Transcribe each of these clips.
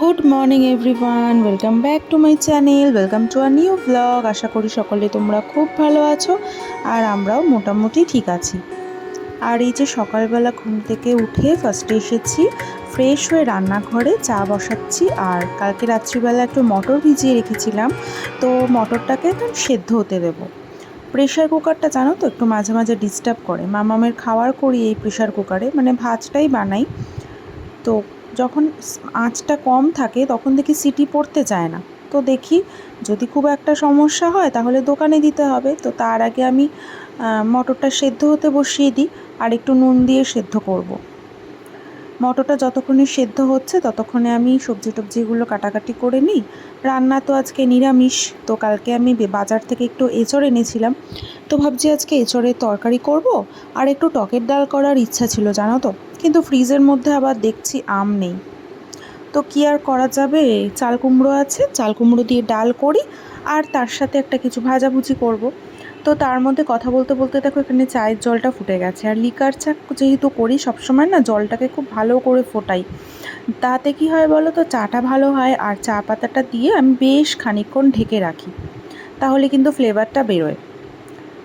Good morning everyone welcome back to my channel welcome to a new blog আশা করি সকলে তোমরা খুব ভালো আছো আর আমরাও মোটামুটি ঠিক আছি। আর এই যে সকালবেলা ঘুম থেকে উঠে ফার্স্টে এসেছি ফ্রেশ হয়ে রান্নাঘরে চা বসাচ্ছি আর কালকে রাত্রিবেলা একটু মটর ভিজিয়ে রেখেছিলাম, তো মটরটাকে এখন সেদ্ধ হতে দেবো। প্রেশার কুকারটা জানো তো, একটু মাঝে মাঝে ডিস্টার্ব করে। মামামের খাওয়ার করি এই প্রেশার কুকারে মানে ভাতটাই বানাই। তো যখন আঁচটা কম থাকে তখন দেখি সিটি পড়তে চায় না। তো দেখি যদি খুব একটা সমস্যা হয় তাহলে দোকানে দিতে হবে। তো তার আগে আমি মটরটা সেদ্ধ হতে বসিয়ে দিই আর একটু নুন দিয়ে সেদ্ধ করব। মটরটা যতক্ষণে সেদ্ধ হচ্ছে ততক্ষণে আমি সবজি টবজিগুলো কাটাকাটি করে নিই। রান্না তো আজকে নিরামিষ, তো কালকে আমি বাজার থেকে একটু এঁচড় এনেছিলাম। তো ভাবছি আজকে এঁচড়ের তরকারি করব আর একটু টকের ডাল করার ইচ্ছা ছিল, জানো তো? কিন্তু ফ্রিজের মধ্যে আবার দেখছি আম নেই। তো কী আর করা যাবে? চাল কুমড়ো আছে, চাল কুমড়ো দিয়ে ডাল করি আর তার সাথে একটা কিছু ভাজাভুজি করব। তো তার মধ্যে কথা বলতে বলতে দেখো এখানে চায়ের জলটা ফুটে গেছে। আর লিকার চা যেহেতু করি, সবসময় না জলটাকে খুব ভালো করে ফোটাই। তাতে কি হয় বলো তো, চাটা ভালো হয় আর চা পাতাটা দিয়ে আমি বেশ খানিকক্ষণ ঢেকে রাখি। তাহলে কিন্তু ফ্লেভারটা বেরোয়।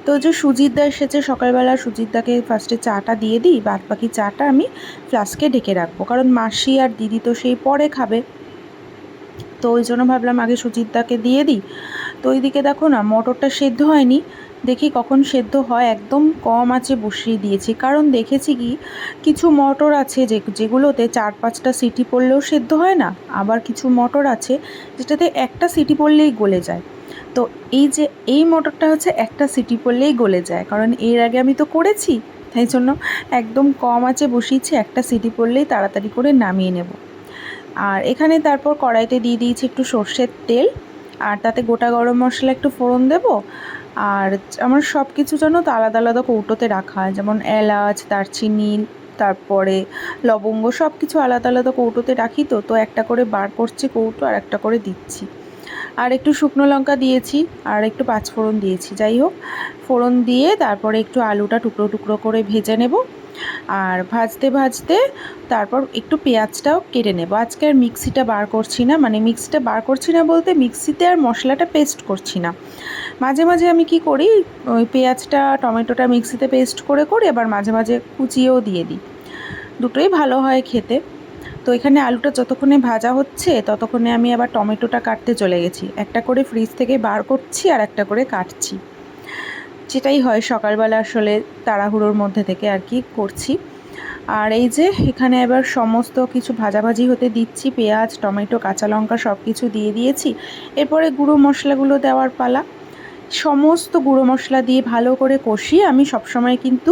তো যে সুজিত দা এসেছে, সকালবেলা সুজিত দাকে ফার্স্টে চাটা দিয়ে দিই বাদ বাকি চাটা আমি ফ্লাস্কে ঢেকে রাখব। কারণ মাসি আর দিদি তো সেই পরে খাবে। তো ওই জন্য ভাবলাম আগে সুজিত দাকে দিয়ে দিই। তো ওইদিকে দেখো না, মটরটা সেদ্ধ হয়নি। দেখি কখন সেদ্ধ হয়, একদম কম আছে বসিয়ে দিয়েছি। কারণ দেখেছি কি, কিছু মটর আছে যে, যেগুলোতে চার পাঁচটা সিটি পড়লেও সেদ্ধ হয় না। আবার কিছু মটর আছে যেটাতে একটা সিটি পড়লেই গলে যায়। তো এই যে এই মোটরটা হচ্ছে একটা সিটি পড়লেই গলে যায়। কারণ এর আগে আমি তো করেছি, তাই জন্য একদম কম আছে বসিয়েছি, একটা সিটি পড়লেই তাড়াতাড়ি করে নামিয়ে নেব। আর এখানে তারপর কড়াইতে দিয়ে দিয়েছি একটু সর্ষের তেল, আর তাতে গোটা গরম মশলা একটু ফোড়ন দেব। আর আমার সব কিছু যেন তো আলাদা আলাদা কৌটোতে রাখা হয়, যেমন এলাচ, দারচিনি, তারপরে লবঙ্গ সব কিছু আলাদা আলাদা কৌটোতে রাখি তো তো একটা করে বার করছি কৌটো আর একটা করে দিচ্ছি। আর একটু শুকনো লঙ্কা দিয়েছি, আর একটু পাঁচফোড়ন দিয়েছি। যাই হোক, ফোড়ন দিয়ে তারপরে একটু আলুটা টুকরো টুকরো করে ভেজে নেব। আর ভাজতে ভাজতে তারপর একটু পেঁয়াজটাও কেটে নেব। আজকে আর মিক্সিটা বার করছি না মানে মিক্সিটা বার করছি না বলতে মিক্সিতে আর মশলাটা পেস্ট করছি না। মাঝে মাঝে আমি কি করি, ওই পেঁয়াজটা, টমেটোটা মিক্সিতে পেস্ট করে, করি আবার মাঝে মাঝে কুচিয়েও দিয়ে দিই। দুটোই ভালো হয় খেতে। তো এখানে আলুটা যতক্ষণে ভাজা হচ্ছে, ততক্ষণে আমি আবার টমেটোটা কাটতে চলে গেছি। একটা করে ফ্রিজ থেকে বার করছি আর একটা করে কাটছি। যেটাই হয় সকালবেলা আসলে তাড়াহুড়োর মধ্যে থেকে আর কি করছি। আর এই যে এখানে এবার সমস্ত কিছু ভাজাভাজি হতে দিচ্ছি, পেঁয়াজ, টমেটো, কাঁচা লঙ্কা সব কিছু দিয়ে দিয়েছি। এরপরে গুঁড়ো মশলাগুলো দেওয়ার পালা। সমস্ত গুঁড়ো মশলা দিয়ে ভালো করে কষিয়ে আমি সবসময় কিন্তু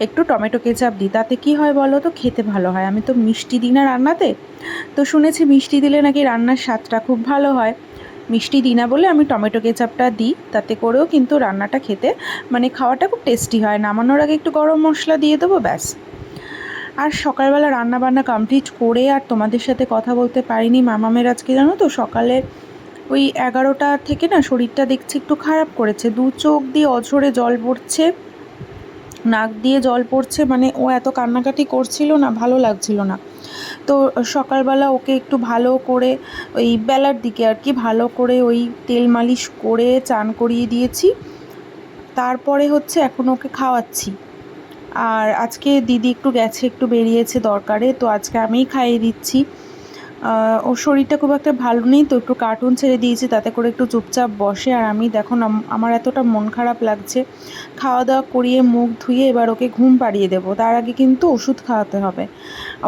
একটু টমেটো কেচাপ দিই। তাতে কী হয় বলো তো? খেতে ভালো হয়। আমি তো মিষ্টি দিই না রান্নাতে। তো শুনেছি মিষ্টি দিলে নাকি রান্নার স্বাদটা খুব ভালো হয়। মিষ্টি দিই না বলে আমি টমেটো কেচাপটা দিই। তাতে করেও কিন্তু রান্নাটা খেতে মানে খাওয়াটা খুব টেস্টি হয়। নামানোর আগে একটু গরম মশলা দিয়ে দেবো, ব্যাস। আর সকালবেলা রান্না বান্না কমপ্লিট করে আর তোমাদের সাথে কথা বলতে পারিনি। মামামের আজকে জানো তো সকালে ওই এগারোটা থেকে না শরীরটা দেখছি একটু খারাপ করেছে। দু চোখ দিয়ে অঝরে জল পড়ছে, নাক দিয়ে জল পড়ছে মানে ও এত কান্নাকাটি করছিল না, ভালো লাগছিল না। তো সকালবেলা ওকে একটু ভালো করে ওই বেলার দিকে আর কি ভালো করে ওই তেল মালিশ করে চান করিয়ে দিয়েছি। তারপরে হচ্ছে এখন ওকে খাওয়াচ্ছি। আর আজকে দিদি একটু গেছে, একটু বেরিয়েছে দরকারে, তো আজকে আমিই খাইয়ে দিচ্ছি। ওর শরীরটা খুব একটা ভালো নেই, তো একটু কার্টুন ছেড়ে দিয়েছি, তাতে করে একটু চুপচাপ বসে। আর আমি দেখো আমার এতটা মন খারাপ লাগছে। খাওয়া দাওয়া করিয়ে মুখ ধুয়ে এবার ওকে ঘুম পাড়িয়ে দেবো। তার আগে কিন্তু ওষুধ খাওয়াতে হবে।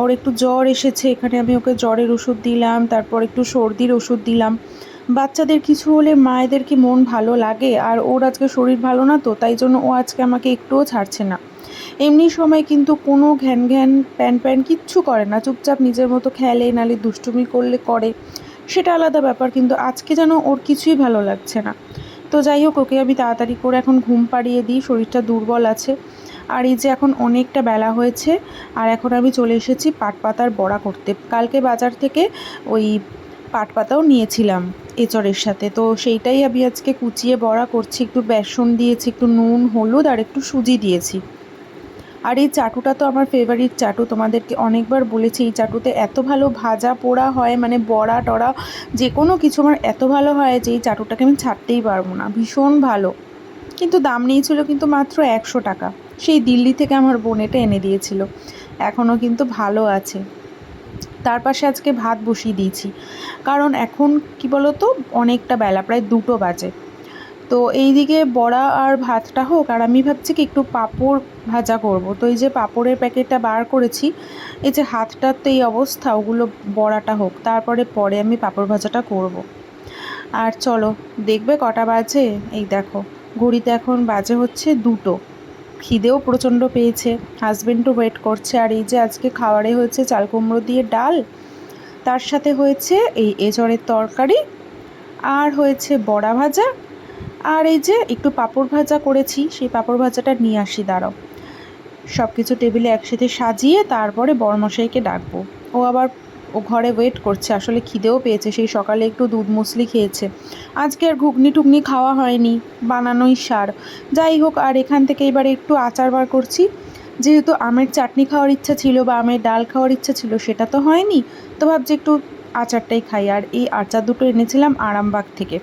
ওর একটু জ্বর এসেছে, এখানে আমি ওকে জ্বরের ওষুধ দিলাম, তারপর একটু সর্দির ওষুধ দিলাম। বাচ্চাদের কিছু হলে মায়েদের কি মন ভালো লাগে? আর ওর আজকে শরীর ভালো না তো, তাই জন্য ও আজকে আমাকে একটুও ছাড়ছে না। এমনি সময় কিন্তু কোনো ঘ্যান ঘ্যান, প্যান প্যান কিচ্ছু করে না। চুপচাপ নিজের মতো খেলে, নালে দুষ্টুমি করলে করে। সেটা আলাদা ব্যাপার, কিন্তু আজকে যেন ওর কিছুই ভালো লাগছে না। তো যাই হোক, ওকে আমি তাড়াতাড়ি করে এখন ঘুম পাড়িয়ে দিই, শরীরটা দুর্বল আছে। আর এই যে এখন অনেকটা বেলা হয়েছে, আর এখন আমি চলে এসেছি পাট পাতার বড়া করতে। কালকে বাজার থেকে ওই পাট পাতাও নিয়েছিলাম এচরের সাথে। তো সেইটাই আমি আজকে কুচিয়ে বড়া করছি। একটু বেসন দিয়েছি, একটু নুন, হলুদ, আর একটু সুজি দিয়েছি। আর এই চাটুটা তো আমার ফেভারিট চাটু। তোমাদেরকে অনেকবার বলেছি, এই চাটুতে এত ভালো ভাজা পোড়া হয় মানে বড়া টড়া যে কোনো কিছু আমার এত ভালো হয় যে এই চাটুটাকে আমি ছাড়তেই পারব না। ভীষণ ভালো। কিন্তু দাম নিয়েছিল কিন্তু মাত্র একশো টাকা। সেই দিল্লি থেকে আমার বোন এটা এনে দিয়েছিল। এখনও কিন্তু ভালো আছে। তার পাশে আজকে ভাত বসিয়ে দিয়েছি। কারণ এখন কি বলো তো অনেকটা বেলা, প্রায় দুটো বাজে। তো এই দিকে বড়া আর ভাতটা হোক, আর আমি ভাবছি কি একটু পাঁপড় ভাজা করব। তো এই যে পাঁপড়ের প্যাকেটটা বার করেছি, এই যে হাতটার তো এই অবস্থা, ওগুলো বড়াটা হোক, তারপরে পরে আমি পাঁপড় ভাজাটা করব। আর চলো, দেখবে কটা বাজে? এই দেখো, ঘড়িতে এখন বাজে হচ্ছে দুটো। খিদেও প্রচণ্ড পেয়েছে হাজব্যান্ডও ওয়েট করছে, আর এই যে আজকে খাবারে হয়েছে চাল কুমড়ো দিয়ে ডাল, তার সাথে হয়েছে এই এজরের তরকারি, আর হয়েছে বড়া ভাজা আর এই যে একটু পাঁপড় ভাজা করেছি, সেই পাঁপড় ভাজাটা নিয়ে আসি, দাঁড়াও। সব কিছু টেবিলে একসাথে সাজিয়ে তারপরে বড়মশাইকে ডাকবো। ও আবার ও ঘরে ওয়েট করছে, আসলে খিদেও পেয়েছে, সেই সকালে একটু দুধ মুসলি খেয়েছে। আজকে আর ঘুগনি টুগনি খাওয়া হয়নি, বানানোই সার। যাই হোক, আর এখান থেকে এবার একটু আচার বার করছি। যেহেতু আমের চাটনি খাওয়ার ইচ্ছা ছিল বা আমের ডাল খাওয়ার ইচ্ছা ছিল, সেটা তো হয়নি। তো ভাবছি একটু আচারটাই খাই। আর এই আচার দুটো এনেছিলাম আরামবাগ থেকে।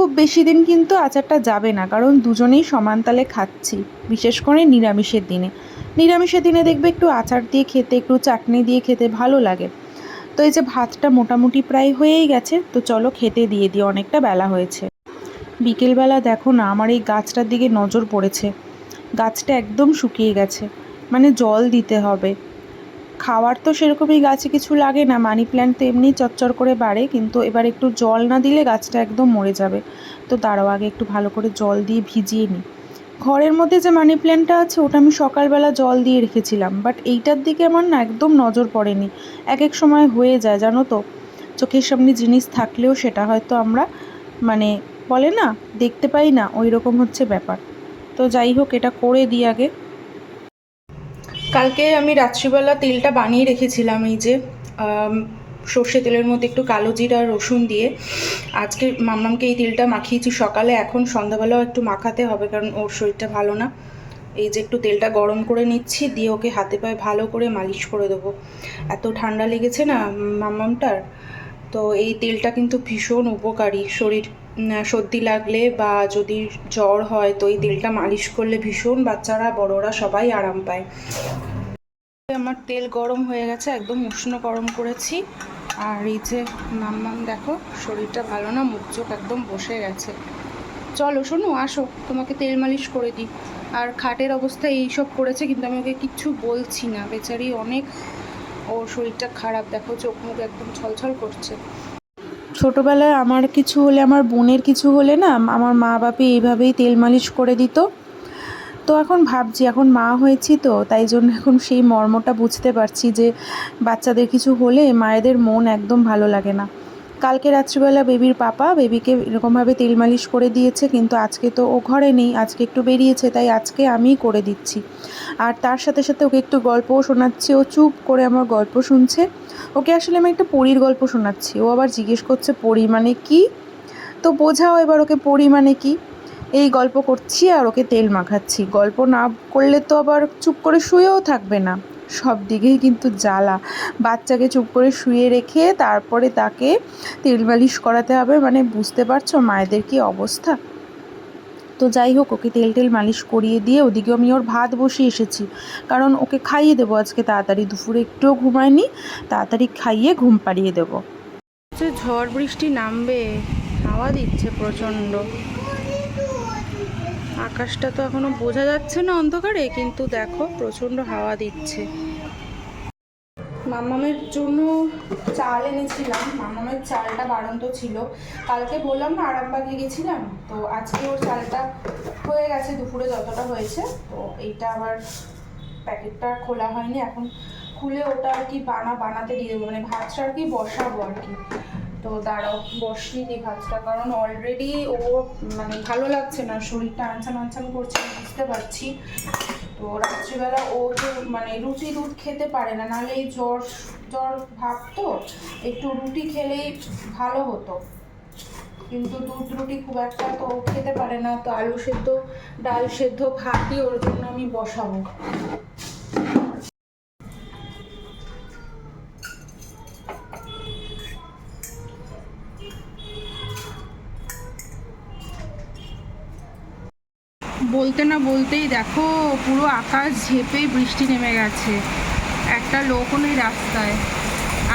খুব বেশি দিন কিন্তু আচারটা যাবে না, কারণ দুজনেই সমান তালে খাচ্ছি, বিশেষ করে নিরামিষের দিনে। নিরামিষের দিনে দেখবে একটু আচার দিয়ে খেতে, একটু চাটনি দিয়ে খেতে ভালো লাগে। তো এই যে ভাতটা মোটামুটি প্রায় হয়েই গেছে, তো চলো খেতে দিয়ে দিই, অনেকটা বেলা হয়েছে। বিকেলবেলা দেখো না, আমার এই গাছটার দিকে নজর পড়েছে। গাছটা একদম শুকিয়ে গেছে মানে জল দিতে হবে। খাওয়ার তো সেরকমই গাছে কিছু লাগে না। মানি প্ল্যান্ট তো এমনি চচ্চর করে বাড়ে, কিন্তু এবার একটু জল না দিলে গাছটা একদম মরে যাবে। তো তারও আগে একটু ভালো করে জল দিয়ে ভিজিয়ে নিই। ঘরের মধ্যে যে মানি প্ল্যান্টটা আছে, ওটা আমি সকালবেলা জল দিয়ে রেখেছিলাম। বাট এইটার দিকে আমার না একদম নজর পড়েনি। এক এক সময় হয়ে যায়, জানো তো? চোখের সামনে জিনিস থাকলেও সেটা হয়তো আমরা মানে বলে না, দেখতে পাই না ওই রকম হচ্ছে ব্যাপার। তো যাই হোক, এটা করে দিই আগে। কালকে আমি রাত্রিবেলা তেলটা বানিয়ে রেখেছিলাম, এই যে সর্ষে তেলের মধ্যে একটু কালো জিরা, রসুন দিয়ে। আজকে মামলামকে এই তেলটা মাখিয়েছি সকালে, এখন সন্ধ্যাবেলাও একটু মাখাতে হবে কারণ ওর শরীরটা ভালো না। এই যে একটু তেলটা গরম করে নিচ্ছি, দিয়ে ওকে হাতে পায়ে ভালো করে মালিশ করে দেবো। এত ঠান্ডা লেগেছে না মামামটার তো এই তেলটা কিন্তু ভীষণ উপকারী শরীর। সর্দি লাগলে বা যদি জ্বর হয় তো এই তেলটা মালিশ করলে ভীষণ বাচ্চারা, বড়রা সবাই আরাম পায়। আমার তেল গরম হয়ে গেছে, একদম উষ্ণ গরম করেছি। আর এই যে মাম্মাম দেখো, শরীরটা ভালো না, মুখ চোখ একদম বসে গেছে। চলো শোনো, আসো, তোমাকে তেল মালিশ করে দিই। আর খাটের অবস্থা এইসব করেছে, কিন্তু আমি ওকে কিচ্ছু বলছি না। বেচারি অনেক, ওর শরীরটা খারাপ, দেখো চোখ মুখ একদম ছলছল করছে। ছোটোবেলায় আমার কিছু হলে, আমার বোনের কিছু হলে না, আমার মা বাপি এইভাবেই তেল মালিশ করে দিত। তো এখন ভাবছি, এখন মা হয়েছি তো, তাই জন্য এখন সেই মর্মটা বুঝতে পারছি যে, বাচ্চাদের কিছু হলে মায়েদের মন একদম ভালো লাগে না। কালকে রাত্রিবেলা বেবির পাপা বেবিকে এরকমভাবে তেল মালিশ করে দিয়েছে, কিন্তু আজকে তো ও ঘরে নেই, আজকে একটু বেরিয়েছে, তাই আজকে আমিই করে দিচ্ছি। আর তার সাথে সাথে ওকে একটু গল্পও শোনাচ্ছি, ও চুপ করে আমার গল্প শুনছে। ওকে আসলে আমি একটা পরীর গল্প শোনাচ্ছি, ও আবার জিজ্ঞেস করছে, পরী মানে কি? তো বোঝাও এবার ওকে, পরী মানে কি? এই গল্প করছি আর ওকে তেল মাখাচ্ছি। গল্প না করলে তো আবার চুপ করে শুয়েও থাকবে না। সব দিকেই কিন্তু জ্বালা। বাচ্চাকে চুপ করে শুয়ে রেখে তারপরে তাকে তেল মালিশ করাতে হবে। মানে বুঝতে পারছ মায়েদের কি অবস্থা? তো যাই হোক, ওকে তেল টেল মালিশ করিয়ে দিয়ে ওদিকে আমি ওর ভাত বসিয়ে এসেছি। কারণ ওকে খাইয়ে দেবো আজকে তাড়াতাড়ি। দুপুরে একটুও ঘুমায়নি, তাড়াতাড়ি খাইয়ে ঘুম পাড়িয়ে দেবো। ঝড় বৃষ্টি নামবে, হাওয়া দিচ্ছে প্রচণ্ড। আকাশটা তো এখনও বোঝা যাচ্ছে না অন্ধকারে, কিন্তু দেখো প্রচণ্ড হাওয়া দিচ্ছে। মামামের জন্য চাল এনেছিলাম। মামামের চালটা বাড়ন্ত ছিল। কালকে বললাম না, আরামবাগে গেছিলাম। তো আজকে ওর চালটা হয়ে গেছে, দুপুরে যতটা হয়েছে। তো এইটা আবার প্যাকেটটা খোলা হয়নি। এখন খুলে ওটা আর কি বানা বানাতে দিয়ে দেবো। মানে ভাতটা আর কি বসাবো আর কি। তো দাঁড়াও বসিয়ে দিই ভাতটা, কারণ অলরেডি ও মানে ভালো লাগছে না, শরীরটা আনছান আনছান করছে বুঝতে পারছি। তো রাত্রিবেলা ও তো মানে রুটি দুধ খেতে পারে না, নাহলে এই জ্বর জ্বর ভাব তো, একটু রুটি খেলেই ভালো হতো। কিন্তু দুধ রুটি খুব একটা তো খেতে পারে না, তো আলু সেদ্ধ, ডাল সেদ্ধ ভাতই ওর জন্য আমি বসাবো। বলতে না বলতেই দেখো, পুরো আকাশ ঝেপে বৃষ্টি নেমে গেছে। একটা লোকও নেই রাস্তায়।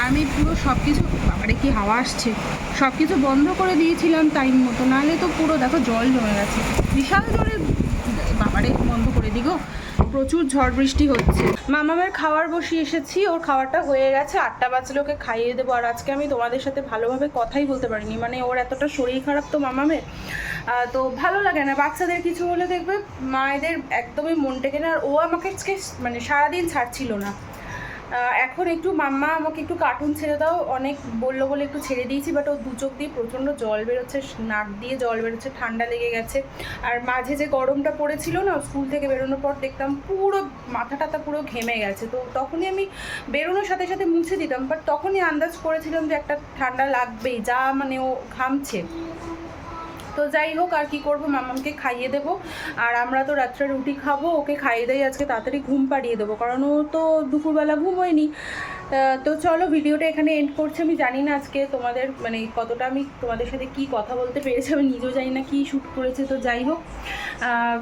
আমি পুরো সব কিছু বাবারে কি হাওয়া আসছে। সব কিছু বন্ধ করে দিয়েছিলাম টাইম মতো। নাহলে তো পুরো, দেখো, জল জমে গেছে। বিশাল জলে বাবারে, বন্ধ করে দিগো প্রচুর ঝড় বৃষ্টি হচ্ছে। মামামের খাওয়ার বসিয়ে এসেছি, ওর খাবারটা হয়ে গেছে, আটটা বাজলে ওকে খাইয়ে দেবো। আর আজকে আমি তোমাদের সাথে ভালোভাবে কথাই বলতে পারিনি মানে ওর এতটা শরীর খারাপ তো মামামের। তো ভালো লাগে না, বাচ্চাদের কিছু হলে দেখবে মায়েদের একদমই মন টেকে না, আর ও আমাকে মানে সারাদিন ছাড়ছিল না। এখন একটু মাম্মা আমাকে একটু কার্টুন ছেড়ে দাও। অনেক বলল বলে একটু ছেড়ে দিয়েছি বাট ও দু চোখ দিয়ে প্রচণ্ড জল বেরোচ্ছে, নাক দিয়ে জল বেরোচ্ছে, ঠান্ডা লেগে গেছে। আর মাঝে যে গরমটা পড়েছিল না স্কুল থেকে বেরোনোর পর দেখতাম পুরো মাথা টাথা পুরো ঘেমে গেছে। তো তখনই আমি বেরোনোর সাথে সাথে মুছে দিতাম বাট তখনই আন্দাজ করেছিলাম যে একটা ঠান্ডা লাগবেই, যা মানে ও ঘামছে। তো যাই হোক আর কি করব? মামামকে খাইয়ে দেবো। আর আমরা তো রাত্রে রুটি খাব ওকে খাইয়ে দেয় আজকে তাড়াতাড়ি ঘুম পাড়িয়ে দেবো কারণ ও তো দুপুরবেলা ঘুমোয়নি। আহ, তো চলো ভিডিওটা এখানে এন্ড করছি। আমি জানি না আজকে তোমাদের মানে কতটা আমি তোমাদের সাথে কি কথা বলতে পেরেছি আমি নিজেও জানি না কি শ্যুট করেছে তো যাই হোক।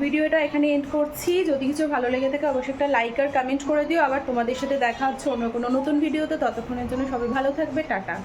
ভিডিওটা এখানে এন্ড করছি। যদি কিছু ভালো লেগে থাকে অবশ্যই একটা লাইক আর কমেন্ট করে দিও। আবার তোমাদের সাথে দেখা হচ্ছে অন্য কোনো নতুন ভিডিওতে। ততক্ষণের জন্য সবাই ভালো থাকবে। টাটা।